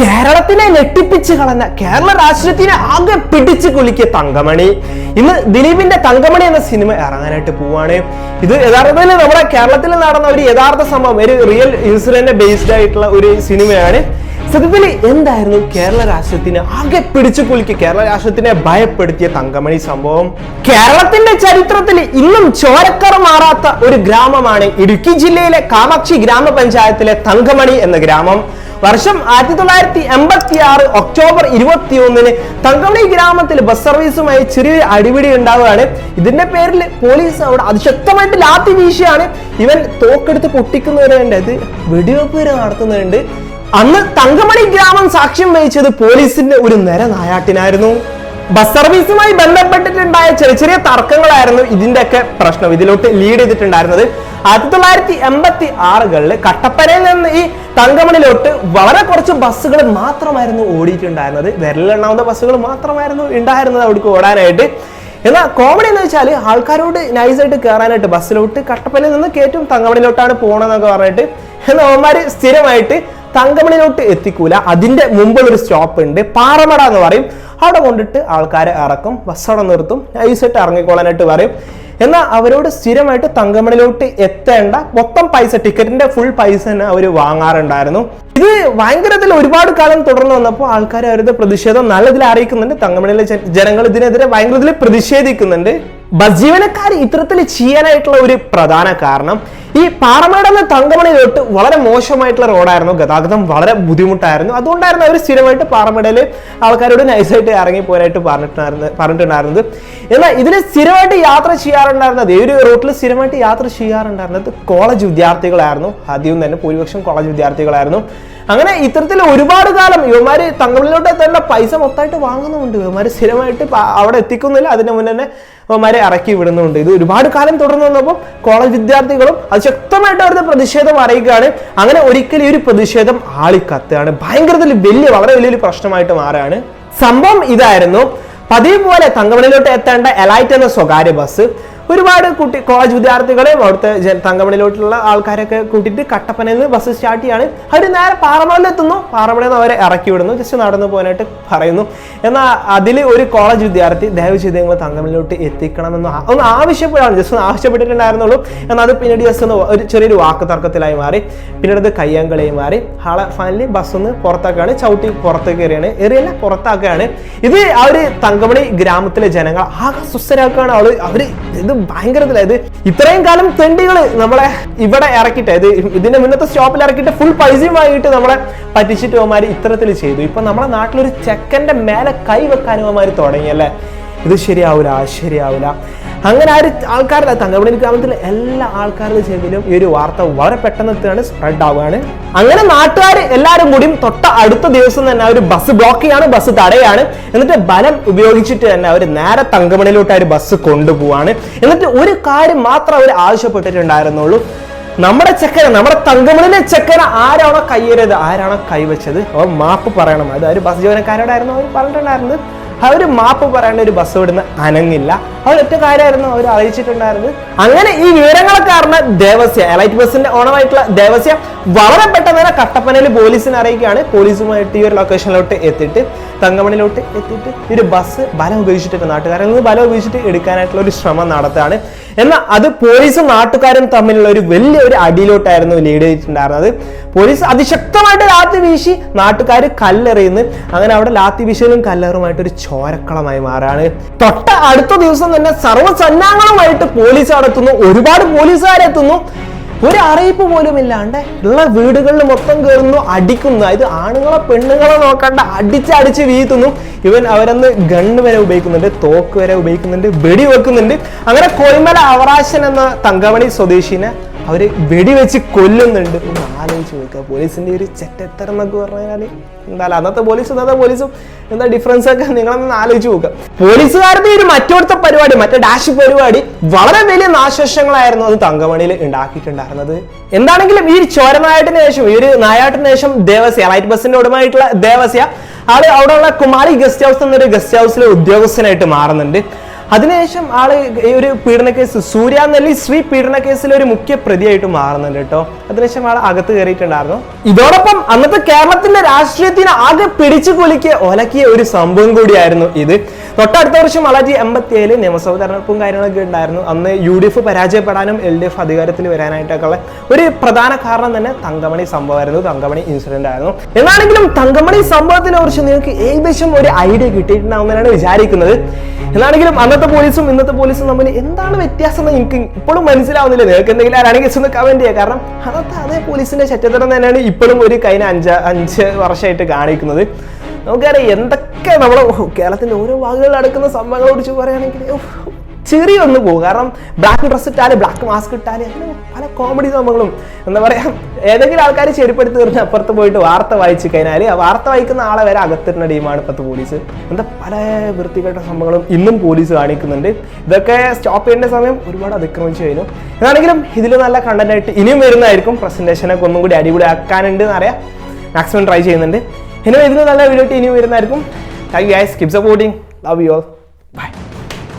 കേരളത്തിനെ ഞെട്ടിപ്പിച്ച് കളഞ്ഞ കേരള രാഷ്ട്രീയത്തിനെ ആകെ പിടിച്ച് കുലുക്കിയ തങ്കമണി. ഇന്ന് ദിലീപിന്റെ തങ്കമണി എന്ന സിനിമ ഇറങ്ങാനായിട്ട് പോവാണ്. ഇത് യഥാർത്ഥത്തിൽ നമ്മുടെ കേരളത്തിൽ നടന്ന ഒരു യഥാർത്ഥ സംഭവം ഒരു റിയൽ ഇൻസിഡന്റ് ബേസ്ഡ് ആയിട്ടുള്ള ഒരു സിനിമയാണ്. സത്യത്തിൽ എന്തായിരുന്നു കേരള രാഷ്ട്രത്തിനെ ആകെ പിടിച്ചു കുലുക്കി കേരള രാഷ്ട്രത്തിനെ ഭയപ്പെടുത്തിയ തങ്കമണി സംഭവം? കേരളത്തിന്റെ ചരിത്രത്തിൽ ഇന്നും ചോരക്കറ മാറാത്ത ഒരു ഗ്രാമമാണ് ഇടുക്കി ജില്ലയിലെ കാമാക്ഷി ഗ്രാമപഞ്ചായത്തിലെ തങ്കമണി എന്ന ഗ്രാമം. വർഷം ആയിരത്തി തൊള്ളായിരത്തി എൺപത്തി ആറ് ഒക്ടോബർ ഇരുപത്തി ഒന്നിന് തങ്കമണി ഗ്രാമത്തിൽ ബസ് സർവീസുമായി ചെറിയൊരു അടിപിടി ഉണ്ടാവുകയാണ്. ഇതിന്റെ പേരിൽ പോലീസ് അവിടെ അതിശക്തമായിട്ട് ലാത്തി വീശിയാണ്. ഇവൻ തോക്കെടുത്ത് പൊട്ടിക്കുന്നവരുണ്ട് ഇത് വെടിവെപ്പ് വരെ നടത്തുന്നുണ്ട്. അന്ന് തങ്കമണി ഗ്രാമം സാക്ഷ്യം വഹിച്ചത് പോലീസിന്റെ ഒരു നിര നായാട്ടിനായിരുന്നു. ബസ് സർവീസുമായി ബന്ധപ്പെട്ടിട്ടുണ്ടായ ചെറിയ ചെറിയ തർക്കങ്ങളായിരുന്നു ഇതിന്റെയൊക്കെ പ്രശ്നം. ഇതിലോട്ട് ലീഡ് ചെയ്തിട്ടുണ്ടായിരുന്നത് ആയിരത്തി തൊള്ളായിരത്തി എൺപത്തി ആറുകളിൽ കട്ടപ്പനയിൽ നിന്ന് ഈ തങ്കമണിലോട്ട് വളരെ കുറച്ച് ബസ്സുകൾ മാത്രമായിരുന്നു ഓടിയിട്ടുണ്ടായിരുന്നത്. വിരലെണ്ണാവുന്ന ബസ്സുകൾ മാത്രമായിരുന്നു ഉണ്ടായിരുന്നത് അവിടേക്ക് ഓടാനായിട്ട്. എന്നാൽ കോമഡി എന്ന് വെച്ചാൽ ആൾക്കാരോട് നൈസായിട്ട് കയറാനായിട്ട് ബസ്സിലോട്ട് കട്ടപ്പനയിൽ നിന്ന് കയറ്റും തങ്കമണിലോട്ടാണ് പോകണമെന്നൊക്കെ പറഞ്ഞിട്ട്. എന്നാൽ അവന്മാർ സ്ഥിരമായിട്ട് തങ്കമണിലോട്ട് എത്തിക്കൂല. അതിന്റെ ഒരു സ്റ്റോപ്പ് ഉണ്ട്. പാറമട എന്ന് പറയും. അവിടെ കൊണ്ടിട്ട് ആൾക്കാരെ ഇറക്കും. ബസ് നിർത്തും. നൈസായിട്ട് ഇറങ്ങിക്കോളാനായിട്ട് പറയും. എന്നാൽ അവരോട് സ്ഥിരമായിട്ട് തങ്കമണിലോട്ട് എത്തേണ്ട മൊത്തം പൈസ ടിക്കറ്റിന്റെ ഫുൾ പൈസ തന്നെ അവർ വാങ്ങാറുണ്ടായിരുന്നു. ഇത് ഭയങ്കരത്തിൽ ഒരുപാട് കാലം തുടർന്ന് വന്നപ്പോൾ ആൾക്കാർ അവരുടെ പ്രതിഷേധം നല്ലതിൽ അറിയിക്കുന്നുണ്ട്. തങ്കമണിയിലെ ജനങ്ങൾ ഇതിനെതിരെ ഭയങ്കരത്തിൽ പ്രതിഷേധിക്കുന്നുണ്ട്. ബസ് ജീവനക്കാർ ഇത്തരത്തിൽ ചെയ്യാനായിട്ടുള്ള ഒരു പ്രധാന കാരണം ഈ പാറമേട് എന്ന തൊട്ട് വളരെ മോശമായിട്ടുള്ള റോഡായിരുന്നു ഗതാഗതം വളരെ ബുദ്ധിമുട്ടായിരുന്നു. അതുകൊണ്ടായിരുന്നു അവർ സ്ഥിരമായിട്ട് പാറമേടയിൽ ആൾക്കാരോട് നൈസായിട്ട് ഇറങ്ങി പോരായിട്ട് പറഞ്ഞിട്ടുണ്ടായിരുന്നു പറഞ്ഞിട്ടുണ്ടായിരുന്നത്. എന്നാൽ ഇതിന് സ്ഥിരമായിട്ട് യാത്ര ചെയ്യാറുണ്ടായിരുന്നത് ഈ ഒരു റൂട്ടിൽ സ്ഥിരമായിട്ട് യാത്ര ചെയ്യാറുണ്ടായിരുന്നത് കോളേജ് വിദ്യാർത്ഥികളായിരുന്നു. ആദ്യം തന്നെ ഭൂരിപക്ഷം കോളേജ് വിദ്യാർത്ഥികളായിരുന്നു. അങ്ങനെ ഇത്തരത്തിൽ ഒരുപാട് കാലം ഇവന്മാർ തങ്ങളിലോട്ട് തന്നെ പൈസ മൊത്തമായിട്ട് വാങ്ങുന്നുണ്ട് ഇവന്മാർ സ്ഥിരമായിട്ട് അവിടെ എത്തിക്കുന്നില്ല. അതിന് മുന്നേ തന്നെ ഇവന്മാരെ ഇറക്കി വിടുന്നുണ്ട് ഇത് ഒരുപാട് കാലം തുടർന്ന് വന്നപ്പോൾ കോളേജ് വിദ്യാർത്ഥികളും അത് ശക്തമായിട്ട് അവരുടെ പ്രതിഷേധം അറിയിക്കുകയാണ്. അങ്ങനെ ഒരിക്കലും ഈ ഒരു പ്രതിഷേധം ആളിക്കത്തുകയാണ്. ഭയങ്കരത്തിൽ വലിയ വളരെ വലിയൊരു പ്രശ്നമായിട്ട് മാറുകയാണ്. സംഭവം ഇതായിരുന്നു. പതിവ് പോലെ തങ്കമണിയിലോട്ട് എത്തേണ്ട എലൈറ്റ് എന്ന സ്വകാര്യ ബസ് ഒരുപാട് കുട്ടി കോളേജ് വിദ്യാർത്ഥികളെയും അവിടുത്തെ തങ്കമണിയിലോട്ടുള്ള ആൾക്കാരൊക്കെ കൂട്ടിയിട്ട് കട്ടപ്പനയിൽ നിന്ന് ബസ് സ്റ്റാർട്ട് ചെയ്യാണ്. അവർ നേരെ പാറമണിലെത്തുന്നു പാറമലയിൽ നിന്ന് അവരെ ഇറക്കി വിടുന്നു. ജസ്റ്റ് നടന്നു പോകാനായിട്ട് പറയുന്നു. എന്നാൽ അതിൽ ഒരു കോളേജ് വിദ്യാർത്ഥി ദയവ് ചെയ്ത് നിങ്ങൾ തങ്കമണിലോട്ട് എത്തിക്കണമെന്ന് ഒന്ന് ആവശ്യപ്പെടാണ്. ജസ്റ്റ് ഒന്ന് ആവശ്യപ്പെട്ടിട്ടുണ്ടായിരുന്നുള്ളൂ. എന്നാൽ അത് പിന്നീട് ജസ്റ്റ് ഒന്ന് ഒരു ചെറിയൊരു വാക്ക് തർക്കത്തിലായി മാറി. പിന്നീട് അത് മാറി. ആളെ ഫൈനലി ബസ് ഒന്ന് പുറത്താക്കുകയാണ്. ചവിട്ടി പുറത്തേക്ക് എറിയാണ് എറിയല്ല പുറത്താക്കുകയാണ്. ഇത് ആ ഒരു തങ്കമണി ഗ്രാമത്തിലെ ജനങ്ങൾ ആകെ സുസ്ഥരാക്കുകയാണ് അവൾ അവർ ഇത് ഭയങ്കരത്തില. അതായത് ഇത്രയും കാലം തെണ്ടികൾ നമ്മളെ ഇവിടെ ഇറക്കിയിട്ട്. ഇത് ഇതിന്റെ മുന്നത്തെ സ്റ്റോപ്പിൽ ഇറക്കിയിട്ട് ഫുൾ പൈസയും വാങ്ങിയിട്ട് നമ്മളെ പറ്റിച്ചിട്ട് അവന്മാർ ഇത്തരത്തിൽ ചെയ്തു. ഇപ്പൊ നമ്മളെ നാട്ടിലൊരു ചെക്കന്റെ മേലെ കൈ വെക്കാനും അവന്മാർ തുടങ്ങിയല്ലേ ഇത് ശരിയാവൂല ശരിയാവൂല. അങ്ങനെ ആ ഒരു ആൾക്കാരുടെ തങ്കമണി ഗ്രാമത്തിലെ എല്ലാ ആൾക്കാരുടെ ചെവിയിലും ഈ ഒരു വാർത്ത വളരെ പെട്ടെന്ന് എത്തുകയാണ് സ്പ്രെഡ് ആവുകയാണ്. അങ്ങനെ നാട്ടുകാർ എല്ലാവരും കൂടിയും തൊട്ട അടുത്ത ദിവസം തന്നെ ഒരു ബസ് ബ്ലോക്ക് ചെയ്യാണ് ബസ് തടയാണ്. എന്നിട്ട് ബലം ഉപയോഗിച്ചിട്ട് തന്നെ അവർ നേരെ തങ്കമണിയിലോട്ട് ആ ഒരു ബസ് കൊണ്ടുപോവാണ്. എന്നിട്ട് ഒരു കാര്യം മാത്രം അവർ ആവശ്യപ്പെട്ടിട്ടുണ്ടായിരുന്നുള്ളൂ. നമ്മുടെ ചെക്കന നമ്മുടെ തങ്കമണിലെ ചെക്കന ആരാണോ കയ്യേറിയത് ആരാണോ കൈവച്ചത്? അവർ മാപ്പ് പറയണം. അത് ഒരു ബസ് ജീവനക്കാരോടായിരുന്നു അവർ പറഞ്ഞിട്ടുണ്ടായിരുന്നത്. അവർ മാപ്പ് പറയേണ്ട ഒരു ബസ് ഇവിടുന്ന് അനങ്ങില്ല. അവർ ഒറ്റ കാര്യമായിരുന്നു അവർ അറിയിച്ചിട്ടുണ്ടായിരുന്നത്. അങ്ങനെ ഈ വിവരങ്ങളൊക്കെ അറിഞ്ഞ ദേവസ്യ എലൈറ്റ് ബസിന്റെ ഓണമായിട്ടുള്ള ദേവസ്യ വളരെ പെട്ടെന്ന് തന്നെ കട്ടപ്പനയിൽ പോലീസിനെ അറിയിക്കുകയാണ്. പോലീസുമായിട്ട് ഈ ഒരു ലൊക്കേഷനിലോട്ട് എത്തിയിട്ട് തങ്കമണിലോട്ട് എത്തിയിട്ട് ഈ ഒരു ബസ് ബലം ഉപയോഗിച്ചിട്ട് നാട്ടുകാരിൽ നിന്ന് ബലം ഉപയോഗിച്ചിട്ട് എടുക്കാനായിട്ടുള്ള ഒരു ശ്രമം നടത്തുകയാണ്. എന്നാൽ അത് പോലീസും നാട്ടുകാരും തമ്മിലുള്ള ഒരു വലിയ ഒരു അടിയിലോട്ടായിരുന്നു ലീഡ് ചെയ്തിട്ടുണ്ടായിരുന്നത്. പോലീസ് അതിശക്തമായിട്ട് ലാത്തി വീശി നാട്ടുകാർ കല്ലെറിയുന്നു. അങ്ങനെ അവിടെ ലാത്തി വീശലും കല്ലെറുമായിട്ട് ഒരു ചോരക്കളമായി മാറുകയാണ്. തൊട്ട അടുത്ത ദിവസം തന്നെ സർവസന്നാഹങ്ങളുമായിട്ട് പോലീസ് നടത്തുന്നു ഒരുപാട് പോലീസുകാരെത്തുന്നു ഒരു അറിയിപ്പ് പോലും ഇല്ലാണ്ട് ഉള്ള വീടുകളിൽ മൊത്തം കയറുന്നു അടിക്കുന്നു. അതായത് ആണുങ്ങളെ പെണ്ണുങ്ങളെ നോക്കാണ്ട് അടിച്ചടിച്ച് വീഴ്ത്തുന്നു. ഇവൻ അവരന്ന് ഗണ്ണ് വരെ ഉപയോഗിക്കുന്നുണ്ട് തോക്ക് വരെ ഉപയോഗിക്കുന്നുണ്ട് വെടി വെക്കുന്നുണ്ട് അങ്ങനെ കൊയ്മല അവറാശൻ എന്ന തങ്കമണി സ്വദേശിനെ അവർ വെടിവെച്ച് കൊല്ലുന്നുണ്ട്. ഒന്ന് ആലോചിച്ച് നോക്കുക. പോലീസിന്റെ ഒരു ചെറ്റത്തരം എന്നൊക്കെ പറഞ്ഞാൽ എന്തായാലും അന്നത്തെ പോലീസും ഇന്നത്തെ പോലീസും എന്താ ഡിഫറൻസ് ഒക്കെ നിങ്ങളൊന്ന് ആലോചിച്ച് നോക്കുക. പോലീസുകാരുടെ ഒരു മറ്റോടത്തെ പരിപാടി മറ്റേ ഡാഷ് പരിപാടി വളരെ വലിയ നാശനഷ്ടങ്ങളായിരുന്നു അത് തങ്കമണിയിൽ ഉണ്ടാക്കിയിട്ടുണ്ടായിരുന്നത്. എന്താണെങ്കിലും ഈ ഒരു ചോരനായട്ടിന് ശേഷം ഈ ഒരു നായാട്ടിന് ശേഷം ദേവസ്യ ലൈറ്റ് ബസ്സിന്റെ ഉടമയായിട്ടുള്ള ദേവസ്യ ആൾ അവിടെയുള്ള കുമാരി ഗസ്റ്റ് ഹൗസ് എന്നൊരു ഗസ്റ്റ് ഹൗസിലെ ഉദ്യോഗസ്ഥനായിട്ട് മാറുന്നുണ്ട്. അതിനുശേഷം ആൾ ഈ ഒരു പീഡന കേസ് സൂര്യ നെല്ലി ശ്രീ കേസിൽ ഒരു മുഖ്യ പ്രതിയായിട്ട് മാറുന്നുണ്ട് കേട്ടോ. അതിനുശേഷം ആൾ അകത്ത് കയറിയിട്ടുണ്ടായിരുന്നു. ഇതോടൊപ്പം അന്നത്തെ കേരളത്തിന്റെ രാഷ്ട്രീയത്തിന് ആകെ പിടിച്ചു കുലിക്ക് ഒലക്കിയ ഒരു സംഭവം കൂടിയായിരുന്നു ഇത്. തൊട്ടടുത്ത വർഷം വളരെ എൺപത്തി ഏഴ് നിയമസഭ തെരഞ്ഞെടുപ്പും കാര്യങ്ങളൊക്കെ ഉണ്ടായിരുന്നു. അന്ന് യു ഡി എഫ് പരാജയപ്പെടാനും എൽ ഡി എഫ് അധികാരത്തിൽ വരാനായിട്ടൊക്കെയുള്ള ഒരു പ്രധാന കാരണം തന്നെ തങ്കമണി സംഭവമായിരുന്നു. തങ്കമണി ഇൻസിഡന്റ് ആയിരുന്നു. എന്നാണെങ്കിലും തങ്കമണി സംഭവത്തിനെ കുറിച്ച് നിങ്ങൾക്ക് ഏകദേശം ഒരു ഐഡിയ കിട്ടിയിട്ടുണ്ടാവുമെന്നാണ് വിചാരിക്കുന്നത്. എന്നാണെങ്കിലും അന്നത്തെ പോലീസും ഇന്നത്തെ പോലീസും തമ്മിൽ എന്താണ് വ്യത്യാസം എന്ന് എനിക്ക് ഇപ്പോഴും മനസ്സിലാവുന്നില്ല. നിങ്ങൾക്ക് എന്തെങ്കിലും ആരാണെങ്കിൽ ഒന്ന് കമന്റ് ചെയ്യുക. കാരണം അന്നത്തെ അതേ പോലീസിന്റെ ശറ്റത്തരം തന്നെയാണ് ഇപ്പോഴും ഒരു കഴിഞ്ഞ അഞ്ച് അഞ്ച് വർഷമായിട്ട് കാണിക്കുന്നത്. നമുക്കറിയാം എന്തൊക്കെ നമ്മൾ കേരളത്തിന്റെ ഓരോ ഭാഗങ്ങളിൽ നടക്കുന്ന സംഭവങ്ങളെ കുറിച്ച് പറയുകയാണെങ്കിൽ ചെറിയ ഒന്ന് പോകും. കാരണം ബ്ലാക്ക് ഡ്രസ് ഇട്ടാലും ബ്ലാക്ക് മാസ്ക് ഇട്ടാലും അങ്ങനെ പല കോമഡി സംഭവങ്ങളും. എന്താ പറയാ ഏതെങ്കിലും ആൾക്കാർ ചെരുപ്പെടുത്ത് തീർന്ന് അപ്പുറത്ത് പോയിട്ട് വാർത്ത വായിച്ചു കഴിഞ്ഞാൽ ആ വാർത്ത വായിക്കുന്ന ആളെ വരെ അകത്തിരുന്ന ടീമാണ് ഇപ്പോഴത്തെ പോലീസ് എന്താ പല വൃത്തികെട്ട സംഭവങ്ങളും ഇന്നും പോലീസ് കാണിക്കുന്നുണ്ട്. ഇതൊക്കെ സ്റ്റോപ്പ് ചെയ്യേണ്ട സമയം ഒരുപാട് അതിക്രമിച്ചു കഴിഞ്ഞു. എന്നാണെങ്കിലും ഇതിൽ നല്ല കണ്ടന്റ് ആയിട്ട് ഇനിയും വരുന്നതായിരിക്കും. പ്രസന്റേഷനൊക്കെ ഒന്നും കൂടി അടിപൊളി ആക്കാനുണ്ട് എന്നറിയാം മാക്സിമം ട്രൈ ചെയ്യുന്നുണ്ട്. ഇനി ഇതിന് നല്ല വീഡിയോ ഇനി വരുന്നതായിരിക്കും. Thank you guys keep supporting love you all